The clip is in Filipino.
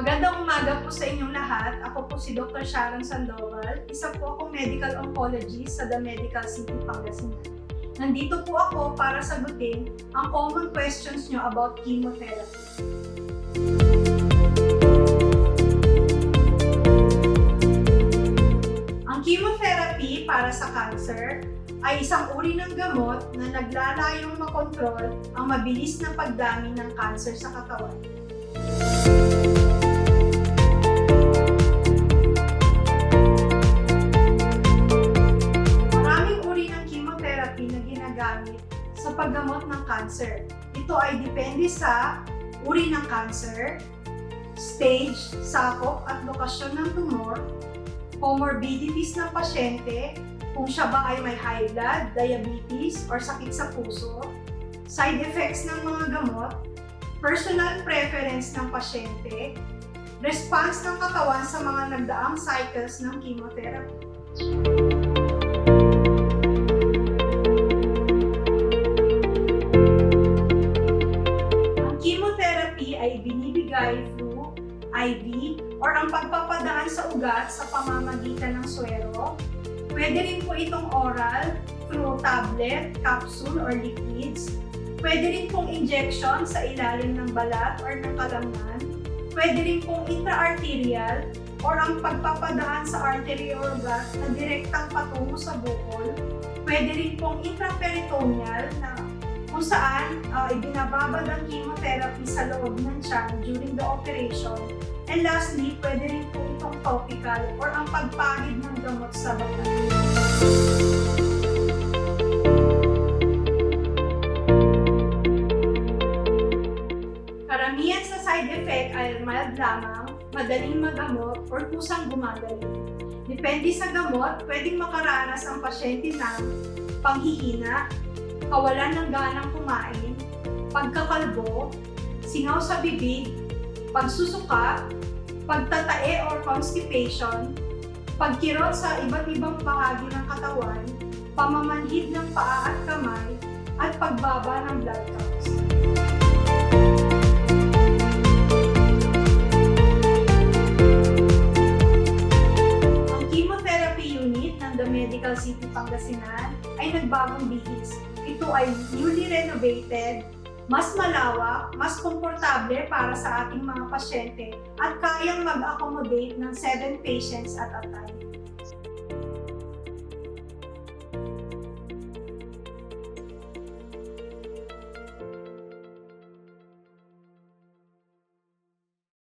Magandang umaga po sa inyong lahat. Ako po si Dr. Sharon Sandoval. Isa po akong medical oncologist sa The Medical City, Pangasinan. Nandito po ako para sagutin ang common questions nyo about chemotherapy. Ang chemotherapy para sa cancer ay isang uri ng gamot na naglalayong makontrol ang mabilis na pagdami ng cancer sa katawan. Ginagamit sa paggamot ng cancer. Ito ay depende sa uri ng cancer, stage, sakop at lokasyon ng tumor, comorbidities ng pasyente, kung siya ba ay may high blood, diabetes, or sakit sa puso, side effects ng mga gamot, personal preference ng pasyente, response ng katawan sa mga nagdaang cycles ng chemotherapy. Through IV or ang pagpapadaan sa ugat sa pamamagitan ng suero. Pwede rin po itong oral through tablet, capsule, or liquids. Pwede rin pong injection sa ilalim ng balat or ng kalamnan. Pwede rin pong intra-arterial or ang pagpapadaan sa artery or blood na direktang patungo sa bukol. Pwede rin pong intraperitoneal na saan uh, ibinababad ang chemotherapy sa loob ng tiyan during the operation. And lastly, pwede rin po itong topical or ang pagpahid ng gamot sa baga. Karamihan sa side effect ay mild lamang, madaling magamot, or kusang gumagaling. Depende sa gamot, pwedeng makaranas ang pasyente ng panghihina, kawalan ng ganang kumain, pagkakalbo, singaw sa bibig, pagsusuka, pagtatae or constipation, pagkirot sa iba't ibang bahagi ng katawan, pamamanhid ng paa at kamay, at pagbaba ng blood counts. Ang chemotherapy unit ng The Medical City Pangasinan ay nagbagong bihis. Ito ay newly renovated, mas malawak, mas komportable para sa ating mga pasyente at kayang mag-accommodate ng 7 patients at a time.